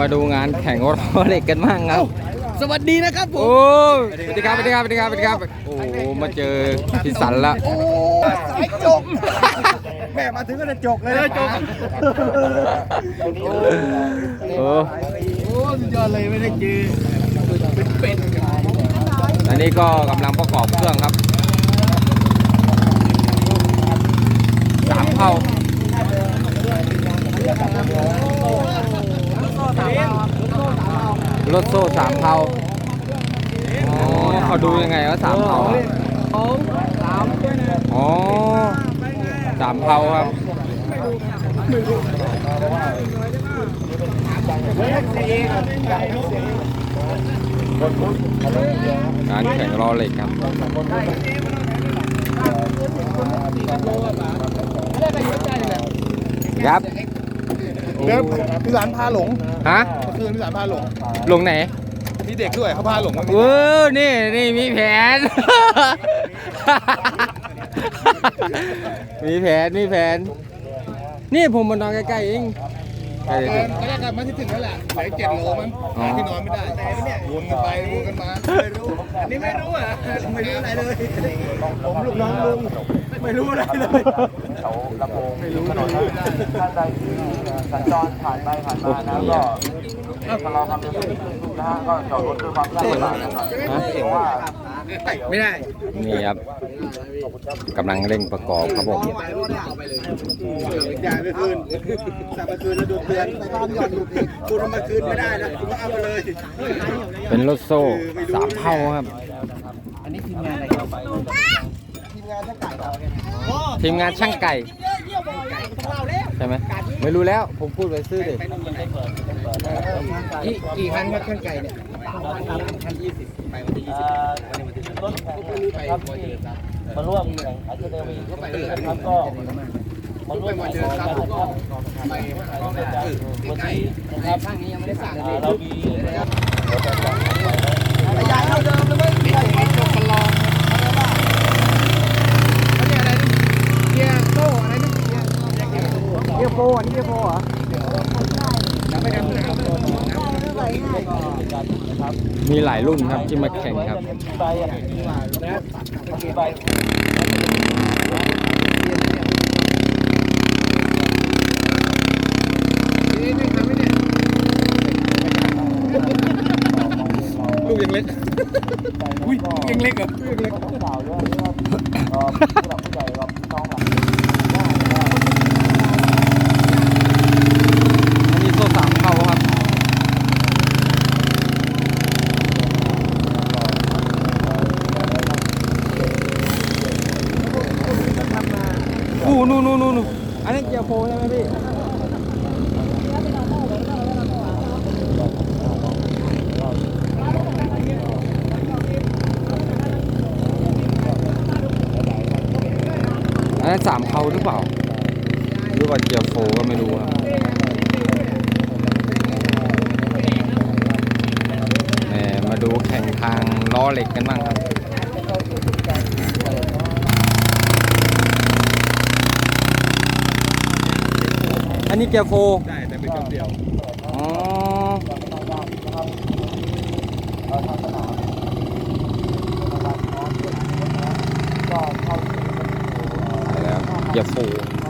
มาดูงานแข่งรถเหล็กกันบ้างครับสวัสดีนะครับผโอ้มสวัสดีครับสวัสดีครับสวัสดีครับสวัสดีครับโอ้โหมาเจอพี่สันละโอ้สายจกแม่มาถึงก็จะจกเลยนะจกโอ้โอ้สุดยอดเลยไม่ได้เจอเป็นเป็นอันนี้ก็กำลังประกอบเครื่องครับสามเผารถโซ่สามเผาอ๋อเขาดูยังไงว่าสามเผาอะสองสามอ๋อสามเผาครับงานแข่งล้อเหล็กครับ ครับ เดี๋ยวพี่สารพาหลงฮะเมื่อคืนพี่สารพาหลง ลงไหน มีเด็กด้วยเขาพาหลงมาเออนี่นี่มีแผน มีแผนมีแผน นี่ผมมานอนใกล้ๆเอง ใกล้เอๆอก็แล้วกันมาที่ถึงแล้วแหละเหลือเจ็ดโลมั้งอ๋อ ที่นอนไม่ได้วนกันไปวนกันมาไม่รู้อันนี้ไม่รู้อะไม่รู้อะไรเลย ผมลูกน้องลุงไม่รู้อะไรเลยไม่รู้ถนนท่านใดที่สัญจรผ่านไปผ่านมานะก็ชะลอความเร็วนิดนึงนะฮะก็จอดรถด้วยความระมัดระวังนะครับเพราะว่า ไม่ได้ นี่ครับกำลังเร่งประกอบครับผมอย่าไปคืนสั่งมคืนแล้วดูเตือนไปบ้านยอดอยู่คุณเอามาคืนไม่ได้นะคุณเอาไปเลย เป็นรถโซ่สามเผาครับทีมงานช่างไก่ใช่ไหมไม่รู้แล้วผมพูดไปซื้อดิกี่กี่คันครับเนี่ย ครื่องไก่เนี่ยรถแข่งครับที่มาร่วมแข่งขันเดวีนะครับก็มาร่วมมาเจอครับก็ไปวันนี้นะครับเรามียายเท่าเดิมเลยเว้ยไม่ได้ไม่จบกันรออันนี้อะไม่เกียร์โต้อะไรนี่เกียร์เกียร์โฟอันนี้เกียร์โฟเหรอยังไม่ดำน้ำเลย มีหลายรุ่นครับที่มาแข่งครับกี่ใบอะกี่ใบนี่นี่ทำไหมเนี่ยลูกยังเล็ก อุ้ยยังเล็กเหรอลูกยังเล็ก กล่าวด้วยว่าเอ่อผู้หลักผู้ใหญ่กับพี่น้องหลัก อันนี้โซ่สามเผาครับ อู้นู่นนู่นนู่นนู่นอันนี้เกียร์โฟใช่ไหมพี่อันนั้นสามเผาหรือเปล่าหรือว่าเกียร์โฟก็ไม่รู้ครับแหมมาดูแข่งทางล้อเหล็กกันบ้างครับ นนี้เกียร์โฟได้แต่เป็นกับเดียวอ๋อไปแล้วเกียร์โฟการ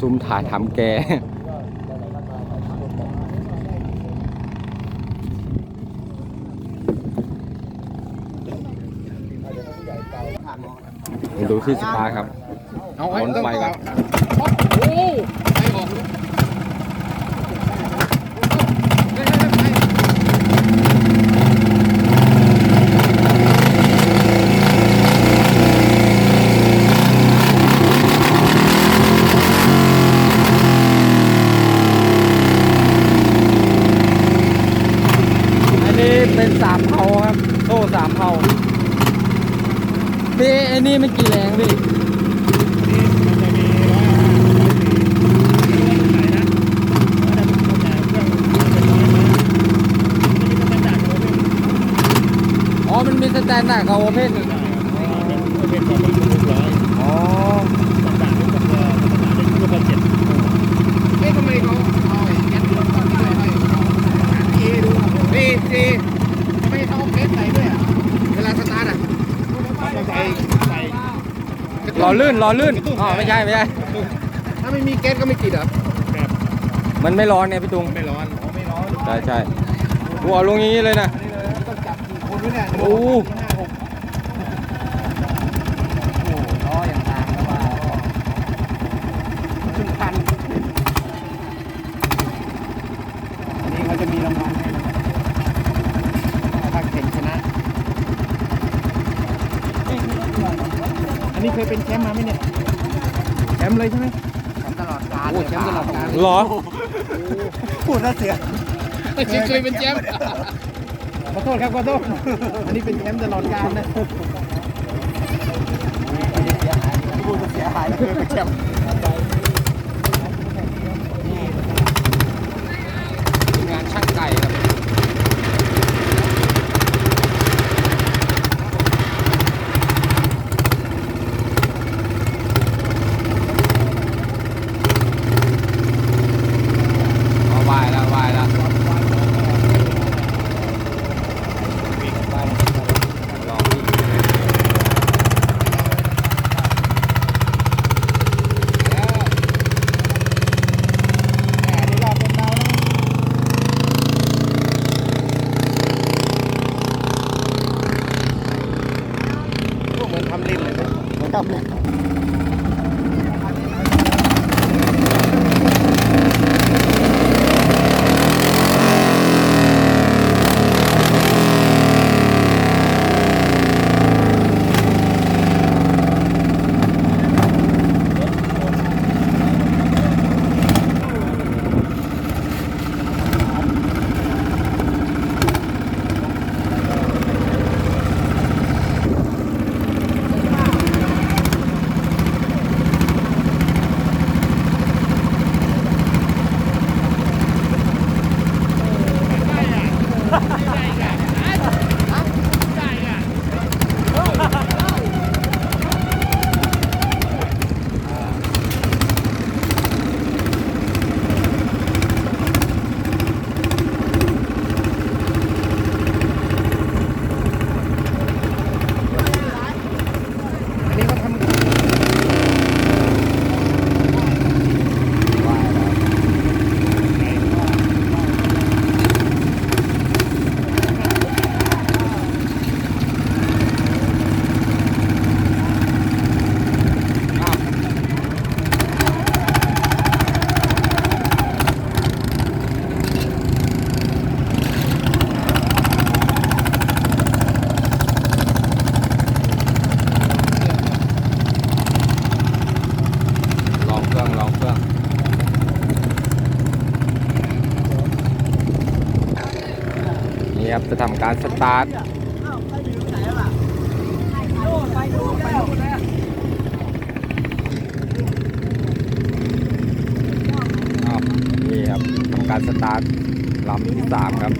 ซุ้มถ่ายทำแก ดูที่สตาร์ครับเอาบนไฟก่อน โอ้ไปออกเลยไป อันนี้เป็นสามเผาครับ โซ่สามเผาพี่ไอ้นี่มันกี่แรงพี่ อ๋อ มันมีสแตนดาร์ดกับโอเพนอ๋อเอ๊ะทำไมเขาเอาแก๊สรถก่อนไปให้เอดูดีดีทำไมเขาเอแก๊สใส่ด้วยอะเวลาสตาร์ทอะใส่ใส่หล่อลื่นหล่อลื่นอ๋อไม่ใช่ไม่ใช่ถ้าไม่มีแก๊สก็ไม่ติดเหรอมันไม่ร้อนเนี่ยพี่ตุงไม่ร้อนไม่ร้อนใช่ใช่กูเอาลงอย่างนี้เลยนะต้องจับคนนี่ยโอ้ ห้าหกโอ้ล้ออย่างต่างแล้วว่าครึ่งพันอันนี้เขาจะมีรางวัลให้นะถ้าแข่งชนะ อันนี้ เคยเป็นแชมป์มาไหมเนี่ยแชมป์เลยใช่ไหมแชมป์ตลอดกาลโอ้แชมป์ตลอดกาลหรอพูดน่าเสือเคยเป็นแชมป์ขอโทษครับขอโทษอันนี้เป็นแชมป์ตลอดกาลนะพูดจะเสียหายเคยเป็นแชมป์ นี้ครับจะทำการสตาร์ทนี่ครับทำการสตาร์ทลำที่สามครับ